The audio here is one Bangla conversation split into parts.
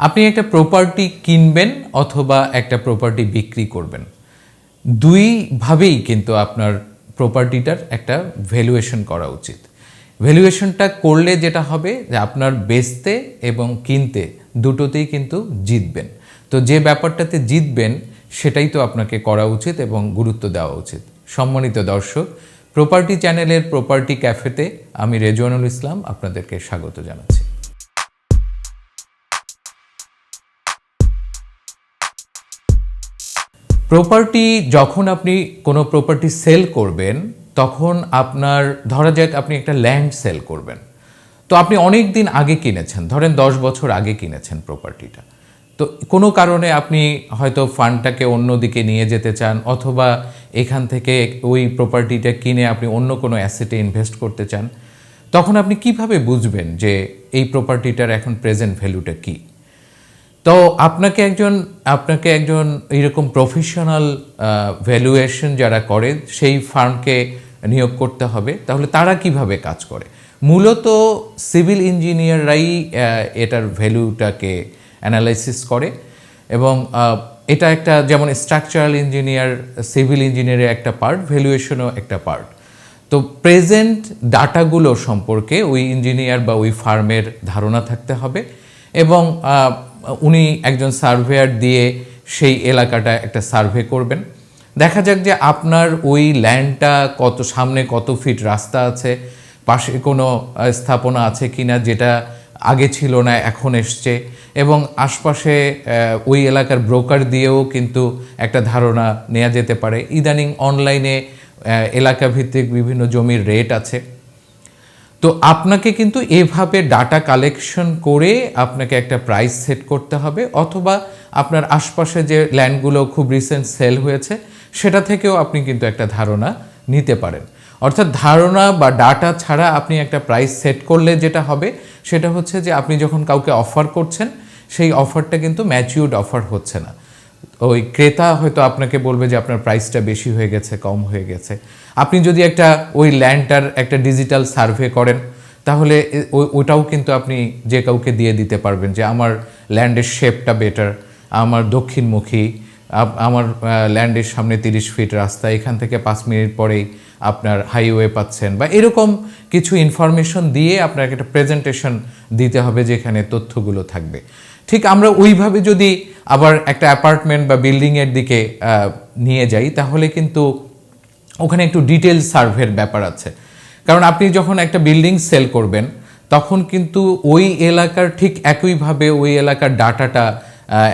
আপনি একটা প্রপার্টি কিনবেন অথবা একটা প্রপার্টি বিক্রি করবেন। দুইভাবেই কিন্তু আপনার প্রপার্টিটার একটা ভ্যালুয়েশন করা উচিত। ভ্যালুয়েশনটা করলে যেটা হবে যে আপনার বেচতে এবং কিনতে দুটোতেই কিন্তু জিতবেন। তো যে ব্যাপারটাতে জিতবেন, সেটাই তো আপনাকে করা উচিত এবং গুরুত্ব দেওয়া উচিত। সম্মানিত দর্শক প্রপার্টি চ্যানেলের প্রপার্টি ক্যাফেতে আমি রেজওয়ানুল ইসলাম আপনাদেরকে স্বাগত জানাচ্ছি। প্রপার্টি যখন আপনি কোনো প্রপার্টি সেল করবেন, তখন আপনার, ধরা যাক আপনি একটা ল্যান্ড সেল করবেন। তো আপনি অনেক দিন আগে কিনেছেন, ধরেন দশ বছর আগে কিনেছেন প্রপার্টিটা তো কোনো কারণে আপনি হয়তো ফান্ডটাকে অন্যদিকে নিয়ে যেতে চান, অথবা এখান থেকে ওই প্রপার্টিটা কিনে আপনি অন্য কোনো অ্যাসেটে ইনভেস্ট করতে চান, তখন আপনি কীভাবে বুঝবেন যে এই প্রপার্টিটার এখন প্রেজেন্ট ভ্যালুটা কী? তো আপনাকে একজন আপনাকে একজন এরকম প্রফেশনাল ভ্যালুয়েশন যারা করে, সেই ফার্মকে নিয়োগ করতে হবে। তাহলে তারা কীভাবে কাজ করে? মূলত সিভিল ইঞ্জিনিয়াররাই এটার ভ্যালুটাকে অ্যানালাইসিস করে এবং এটা একটা যেমন স্ট্রাকচারাল ইঞ্জিনিয়ার সিভিল ইঞ্জিনিয়ারের একটা পার্ট ভ্যালুয়েশনও একটা পার্ট তো প্রেজেন্ট ডাটাগুলো সম্পর্কে ওই ইঞ্জিনিয়ার বা ওই ফার্মের ধারণা থাকতে হবে এবং উনি একজন সার্ভেয়ার দিয়ে সেই এলাকাটা একটা সার্ভে করবেন। দেখা যাক যে আপনার ওই ল্যান্ডটা কত সামনে কত ফিট রাস্তা আছে, পাশে কোনো স্থাপনা আছে কি না যেটা আগে ছিল না, এখন এসছে এবং আশপাশে ওই এলাকার ব্রোকার দিয়েও কিন্তু একটা ধারণা নেওয়া যেতে পারে। ইদানিং অনলাইনে এলাকা ভিত্তিক বিভিন্ন জমির রেট আছে। তো আপনাকে কিন্তু এভাবে ডাটা কালেকশন করে আপনাকে একটা প্রাইস সেট করতে হবে অথবা আপনার আশপাশে যে ল্যান্ডগুলো খুব রিসেন্ট সেল হয়েছে, সেটা থেকেও আপনি কিন্তু একটা ধারণা নিতে পারেন। অর্থাৎ ধারণা বা ডাটা ছাড়া আপনি একটা প্রাইস সেট করলে যেটা হবে, সেটা হচ্ছে যে আপনি যখন কাউকে অফার করছেন, সেই অফারটা কিন্তু ম্যাচিউর্ড অফার হচ্ছে না। ওই ক্রেতা হয়তো আপনাকে বলবে যে আপনার প্রাইসটা বেশি হয়ে গেছে, কম হয়ে গেছে। আপনি যদি একটা ওই ল্যান্ডটার একটা ডিজিটাল সার্ভে করেন, তাহলে ওটাও কিন্তু আপনি যে কাউকে দিয়ে দিতে পারবেন যে আমার ল্যান্ডের শেপটা বেটার, আমার দক্ষিণমুখী আমার ল্যান্ডের সামনে তিরিশ ফিট রাস্তা, এখান থেকে পাঁচ মিনিট পরেই আপনার হাইওয়ে পাচ্ছেন বা এরকম কিছু ইনফরমেশন দিয়ে আপনাকে একটা প্রেজেন্টেশন দিতে হবে যেখানে তথ্যগুলো থাকবে। ঠিক আমরা ওইভাবে যদি আবার একটা অ্যাপার্টমেন্ট বা বিল্ডিংয়ের দিকে নিয়ে যাই, তাহলে কিন্তু ওখানে একটু ডিটেল সার্ভের ব্যাপার আছে। কারণ আপনি যখন একটা বিল্ডিং সেল করবেন, তখন কিন্তু ওই এলাকার ঠিক একইভাবে ওই এলাকার ডাটাটা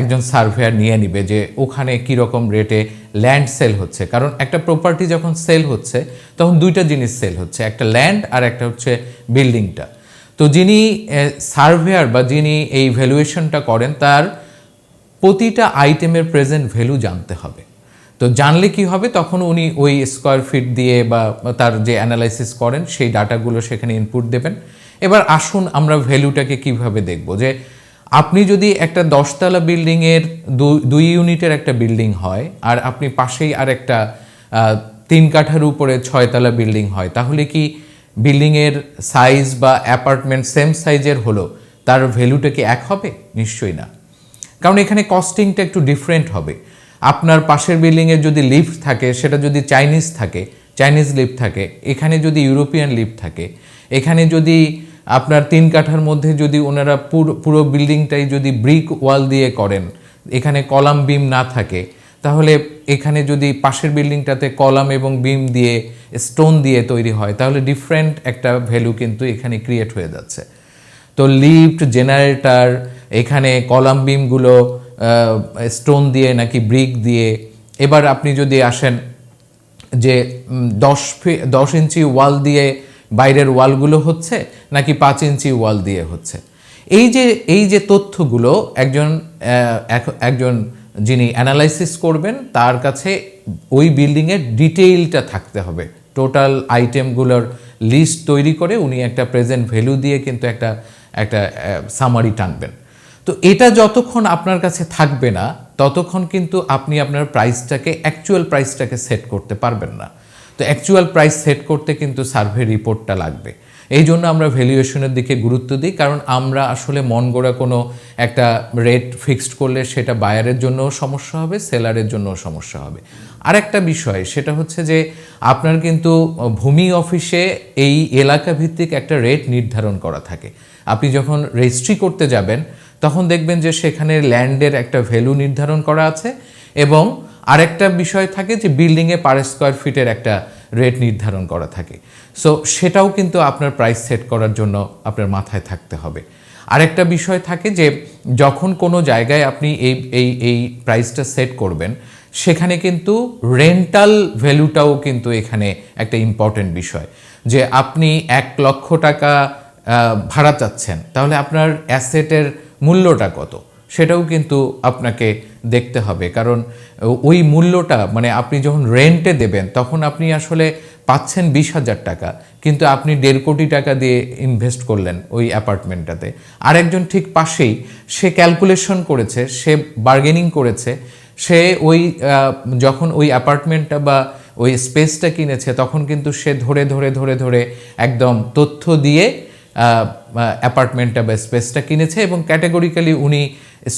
একজন সার্ভেয়ার নিয়ে নিবে যে ওখানে কীরকম রেটে ল্যান্ড সেল হচ্ছে। কারণ একটা প্রপার্টি যখন সেল হচ্ছে, তখন দুইটা জিনিস সেল হচ্ছে, একটা ল্যান্ড আর একটা হচ্ছে বিল্ডিংটা তো যিনি সার্ভেয়ার বা যিনি এই ভ্যালুয়েশনটা করেন, তার প্রতিটা আইটেমের প্রেজেন্ট ভ্যালু জানতে হবে। তো জানলে কি হবে? তখন উনি ওই স্কোয়ার ফিট দিয়ে বা তার যে অ্যানালাইসিস করেন, সেই ডাটাগুলো সেখানে ইনপুট দেবেন। এবার আসুন আমরা ভ্যালুটাকে কীভাবে দেখব? যে আপনি যদি একটা দশতলা বিল্ডিংয়ের দুই ইউনিটের একটা বিল্ডিং হয়, আর আপনি পাশেই আর একটা তিন কাঠার উপরে ছয়তলা বিল্ডিং হয়, তাহলে কি বিল্ডিংয়ের সাইজ বা অ্যাপার্টমেন্ট সেম সাইজের হলো, তার ভ্যালুটা কি এক হবে? নিশ্চয়ই না। কারণ এখানে কস্টিংটা একটু ডিফারেন্ট হবে। আপনার পাশের বিল্ডিংয়ে যদি লিফট থাকে, সেটা যদি চাইনিজ থাকে চাইনিজ লিফট থাকে, এখানে যদি ইউরোপিয়ান লিফট থাকে, এখানে যদি আপনার তিন কাঠার মধ্যে যদি ওনারা পুরো বিল্ডিংটাই যদি ব্রিক ওয়াল দিয়ে করেন, এখানে কলাম বিম না থাকে, তাহলে এখানে যদি পাশের বিল্ডিংটাতে কলাম এবং বিম দিয়ে স্টোন দিয়ে তৈরি হয়, তাহলে ডিফারেন্ট একটা ভ্যালু কিন্তু এখানে ক্রিয়েট হয়ে যাচ্ছে। তো লিফট জেনারেটর এখানে কলাম বিমগুলো স্টোন দিয়ে নাকি ব্রিক দিয়ে। এবার আপনি যদি আসেন যে দশ ফি- দশ ইঞ্চি ওয়াল দিয়ে বাইরের ওয়ালগুলো হচ্ছে, নাকি পাঁচ ইঞ্চি ওয়াল দিয়ে হচ্ছে? এই যে এই যে তথ্যগুলো একজন একজন যিনি অ্যানালাইসিস করবেন, তার কাছে ওই বিল্ডিংয়ের ডিটেইলটা থাকতে হবে। টোটাল আইটেমগুলোর লিস্ট তৈরি করে উনি একটা প্রেজেন্ট ভ্যালু দিয়ে কিন্তু একটা একটা সামারি টানবেন। তো এটা যতক্ষণ আপনার কাছে থাকবে না, ততক্ষণ কিন্তু আপনি আপনার প্রাইসটাকে অ্যাকচুয়াল প্রাইসটাকে সেট করতে পারবেন না। তো অ্যাকচুয়াল প্রাইস সেট করতে কিন্তু সার্ভে রিপোর্টটা লাগবে। এই জন্য আমরা ভ্যালুয়েশনের দিকে গুরুত্ব দিই, কারণ আমরা আসলে মন গড়া কোনো একটা রেট ফিক্সড করলে সেটা বায়ারের জন্যও সমস্যা হবে সেলারের জন্যও সমস্যা হবে। আর একটা বিষয়, সেটা হচ্ছে যে আপনার কিন্তু ভূমি অফিসে এই এলাকা ভিত্তিক একটা রেট নির্ধারণ করা থাকে। আপনি যখন রেজিস্ট্রি করতে যাবেন তখন দেখবেন যে সেখানে ল্যান্ডের একটা ভ্যালু নির্ধারণ করা আছে এবং আরেকটা বিষয় থাকে যে বিল্ডিংয়ে পার স্কোয়ার ফিটের একটা রেট নির্ধারণ করা থাকে। সো সেটাও কিন্তু আপনার প্রাইস সেট করার জন্য আপনার মাথায় থাকতে হবে। আরেকটা বিষয় থাকে যে যখন কোনো জায়গায় আপনি এই এই এই প্রাইসটা সেট করবেন, সেখানে কিন্তু রেন্টাল ভ্যালুটাও কিন্তু এখানে একটা ইম্পর্টেন্ট বিষয়। যে আপনি এক লক্ষ টাকা ভাড়া চাচ্ছেন, তাহলে আপনার অ্যাসেটের মূল্যটা কত? সেটাও কিন্তু আপনাকে দেখতে হবে। কারণ ওই মূল্যটা মানে আপনি যখন রেন্টে দেবেন, তখন আপনি আসলে পাচ্ছেন বিশ হাজার টাকা, কিন্তু আপনি দেড় কোটি টাকা দিয়ে ইনভেস্ট করলেন ওই অ্যাপার্টমেন্টটাতে আরেকজন ঠিক পাশেই, সে ক্যালকুলেশন করেছে, সে বার্গেনিং করেছে, সে ওই যখন ওই অ্যাপার্টমেন্টটা বা ওই স্পেসটা কিনেছে, তখন কিন্তু সে ধরে ধরে ধরে ধরে, একদম তথ্য দিয়ে অ্যাপার্টমেন্টটা বা স্পেসটা কিনেছে এবং ক্যাটাগরিক্যালি উনি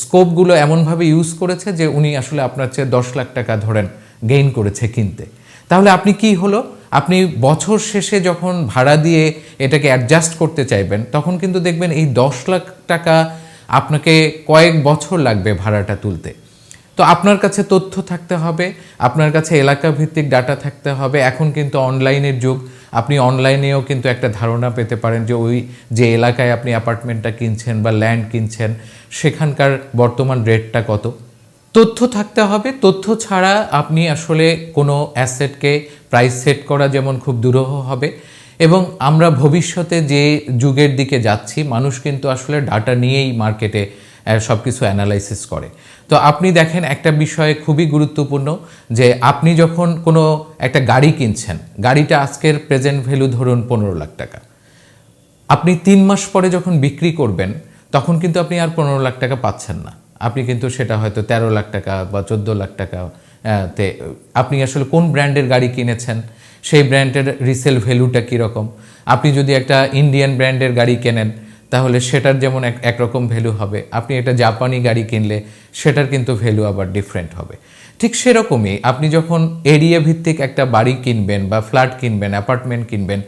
স্কোপগুলো এমনভাবে ইউজ করেছে যে উনি আসলে আপনার চেয়ে দশ লাখ টাকা ধরেন গেইন করেছে কিনতে। তাহলে আপনি কি হলো? আপনি বছর শেষে যখন ভাড়া দিয়ে এটাকে অ্যাডজাস্ট করতে চাইবেন, তখন কিন্তু দেখবেন এই দশ লাখ টাকা আপনাকে কয়েক বছর লাগবে ভাড়াটা তুলতে। তো আপনার কাছে তথ্য থাকতে হবে, আপনার কাছে এলাকা ভিত্তিক ডাটা থাকতে হবে। এখন কিন্তু অনলাইনের যুগ আপনি অনলাইনেও কিন্তু একটা ধারণা পেতে পারেন যে ওই যে এলাকায় আপনি অ্যাপার্টমেন্টটা কিনছেন বা ল্যান্ড কিনছেন, সেখানকার বর্তমান রেটটা কত? তথ্য থাকতে হবে। তথ্য ছাড়া আপনি আসলে কোনো অ্যাসেটকে প্রাইস সেট করা যেমন খুব দুরূহ হবে। এবং আমরা ভবিষ্যতে যে যুগের দিকে যাচ্ছি, মানুষ কিন্তু আসলে ডাটা নিয়েই মার্কেটে সব কিছু অ্যানালাইসিস করে। তো আপনি দেখেন একটা বিষয় খুবই গুরুত্বপূর্ণ যে আপনি যখন কোনো একটা গাড়ি কিনছেন, গাড়িটা আজকের প্রেজেন্ট ভ্যালু ধরুন পনেরো লাখ টাকা। আপনি তিন মাস পরে যখন বিক্রি করবেন, তখন কিন্তু আপনি আর পনেরো লাখ টাকা পাচ্ছেন না। আপনি কিন্তু সেটা হয়তো তেরো লাখ টাকা বা চোদ্দ লাখ টাকা তে, আপনি আসলে কোন ব্র্যান্ডের গাড়ি কিনেছেন, সেই ব্র্যান্ডের রিসেল ভ্যালুটা কীরকম? আপনি যদি একটা ইন্ডিয়ান ব্র্যান্ডের গাড়ি কেনেন তাহলে সেটার যেমন এক, একরকম ভ্যালু হবে। আপনি একটা জাপানি গাড়ি কিনলে সেটার কিন্তু ভ্যালু আবার ডিফারেন্ট হবে। ঠিক সেরকমই আপনি যখন এরিয়া ভিত্তিক একটা বাড়ি কিনবেন বা ফ্ল্যাট কিনবেন অ্যাপার্টমেন্ট কিনবেন,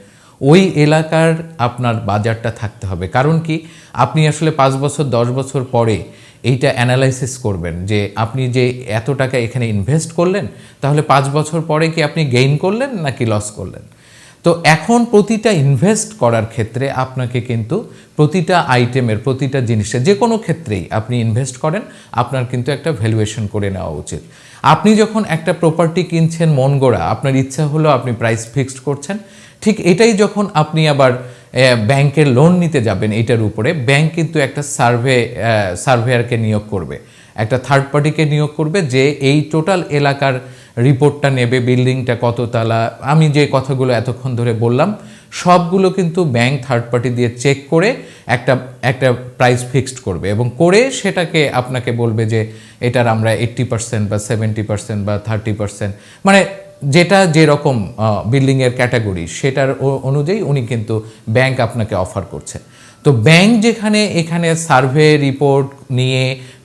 ওই এলাকার আপনার বাজারটা থাকতে হবে। কারণ কি? আপনি আসলে পাঁচ বছর, দশ বছর পরে এইটা অ্যানালাইসিস করবেন যে আপনি যে এত টাকা এখানে ইনভেস্ট করলেন, তাহলে পাঁচ বছর পরে কি আপনি গেইন করলেন নাকি লস করলেন? তো এখন প্রতিটা ইনভেস্ট করার ক্ষেত্রে আপনাকে কিন্তু প্রতিটা আইটেমের প্রতিটা জিনিসে যে কোনো ক্ষেত্রেই আপনি ইনভেস্ট করেন, আপনার কিন্তু একটা ভ্যালুয়েশন করে নেওয়া উচিত। আপনি যখন একটা প্রপার্টি কিনছেন মন গড়া আপনার ইচ্ছা হলো আপনি প্রাইস ফিক্সড করছেন, ঠিক এটাই যখন আপনি আবার ব্যাংকের লোন নিতে যাবেন, এটার উপরে ব্যাংক কিন্তু একটা সার্ভে সার্ভেয়ারকে নিয়োগ করবে। একটা থার্ড পার্টিকে নিয়োগ করবে যে এই টোটাল এলাকার রিপোর্টটা নেবে, বিল্ডিংটা কত তালা, আমি যে কথাগুলো এতক্ষণ ধরে বললাম, সবগুলো কিন্তু ব্যাংক থার্ড পার্টি দিয়ে চেক করে একটা একটা প্রাইস ফিক্সড করবে এবং করে সেটাকে আপনাকে বলবে যে এটার আমরা এইট্টি পার্সেন্ট বা সেভেন্টি পার্সেন্ট বা থার্টি পার্সেন্ট মানে যেটা যেরকম বিল্ডিংয়ের ক্যাটাগরি সেটার অনুযায়ী উনি কিন্তু ব্যাংক আপনাকে অফার করছে। তো ব্যাংক যেখানে, এখানে সার্ভে রিপোর্ট নিয়ে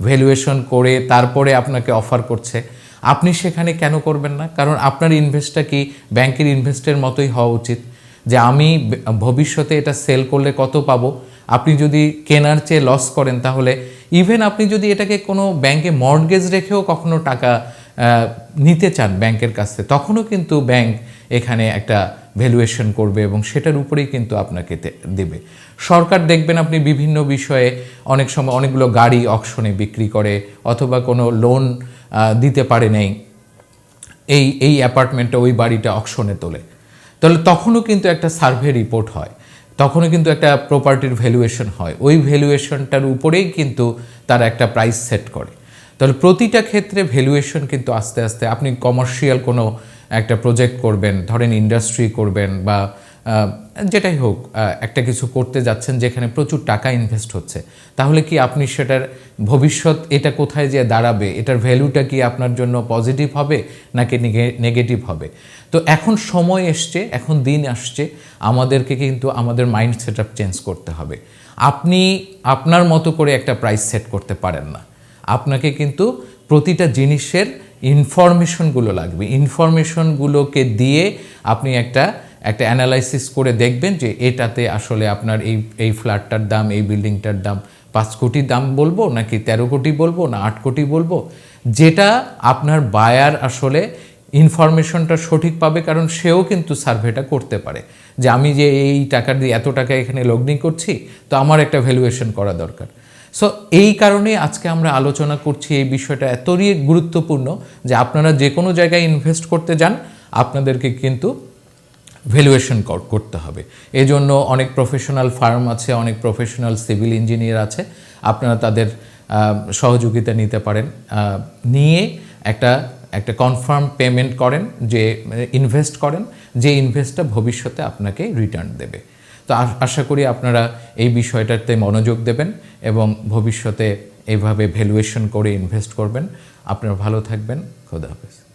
ভ্যালুয়েশন করে তারপরে আপনাকে অফার করছে আপনি সেখানে কেন করবেন না? কারণ আপনার ইনভেস্টটা কি ব্যাংকের ইনভেস্টের মতোই হওয়া উচিত। যে আমি ভবিষ্যতে এটা সেল করলে কত পাব? আপনি যদি কেনার চেয়ে লস করেন তাহলে ইভেন আপনি যদি এটাকে কোনো ব্যাংকে মর্টগেজ রেখেও কখনো টাকা নিতে চান ব্যাংকের কাছে, তখনও কিন্তু ব্যাংক এখানে একটা ভ্যালুয়েশন করবে এবং সেটার উপরেই কিন্তু আপনাকে দেবে। সরকার দেখবেন আপনি বিভিন্ন বিষয়ে অনেক সময় অনেকগুলো গাড়ি অকশনে বিক্রি করে অথবা কোনো লোন দিতে পারে নেই। এই এই অ্যাপার্টমেন্টটা ওই বাড়িটা অকশনে তোলে। তাহলে তখনও কিন্তু একটা সার্ভে রিপোর্ট হয়। তখনও কিন্তু একটা প্রপার্টির ভ্যালুয়েশন হয়। ওই ভ্যালুয়েশনটার উপরেই কিন্তু তারা একটা প্রাইস সেট করে। তাহলে প্রতিটা ক্ষেত্রে ভ্যালুয়েশন কিন্তু আস্তে আস্তে আপনি কমার্শিয়াল কোনো একটা প্রজেক্ট করবেন, ধরেন ইন্ডাস্ট্রি করবেন বা যেটাই হোক একটা কিছু করতে যাচ্ছেন যেখানে প্রচুর টাকা ইনভেস্ট হচ্ছে, তাহলে কি আপনি সেটার ভবিষ্যৎ এটা কোথায় যে দাঁড়াবে, এটার ভ্যালুটা কি আপনার জন্য পজিটিভ হবে নাকি নেগেটিভ হবে? তো এখন সময় এসছে, এখন দিন আসছে, আমাদেরকে কিন্তু আমাদের মাইন্ড সেট আপ চেঞ্জ করতে হবে। আপনি আপনার মতো করে একটা প্রাইস সেট করতে পারেন না। আপনাকে কিন্তু প্রতিটা জিনিসের ইনফরমেশনগুলো লাগবে। ইনফরমেশনগুলোকে দিয়ে আপনি একটা একটা অ্যানালাইসিস করে দেখবেন যে এটাতে আসলে আপনার এই এই ফ্ল্যাটটার দাম, এই বিল্ডিংটার দাম, পাঁচ কোটি দাম বলব নাকি তেরো কোটি বলব না আট কোটি বলব? যেটা আপনার বায়ার আসলে ইনফরমেশনটা সঠিক পাবে, কারণ সেও কিন্তু সার্ভেটা করতে পারে। যে আমি যে এই টাকা দিয়ে, এত টাকা এখানে লগ্নি করছি, তো আমার একটা ভ্যালুয়েশন করা দরকার। সো এই কারণে আজকে আমরা আলোচনা করছি এই বিষয়টা এতই গুরুত্বপূর্ণ যে আপনারা যে কোনো জায়গায় ইনভেস্ট করতে যান, আপনাদেরকে কিন্তু ভ্যালুয়েশন করতে হবে। এজন্য অনেক প্রফেশনাল ফার্ম আছে, অনেক প্রফেশনাল সিভিল ইঞ্জিনিয়ার আছে, আপনারা তাদের সহযোগিতা নিতে পারেন। নিয়ে একটা একটা কনফার্ম পেমেন্ট করেন যে ইনভেস্ট করেন, যে ইনভেস্টটা ভবিষ্যতে আপনাকে রিটার্ন দেবে। তো আশা করি আপনারা এই বিষয়টাতে মনোযোগ দেবেন এবং ভবিষ্যতে এভাবে ভ্যালুয়েশন করে ইনভেস্ট করবেন। আপনারা ভালো থাকবেন। খোদা হাফেজ।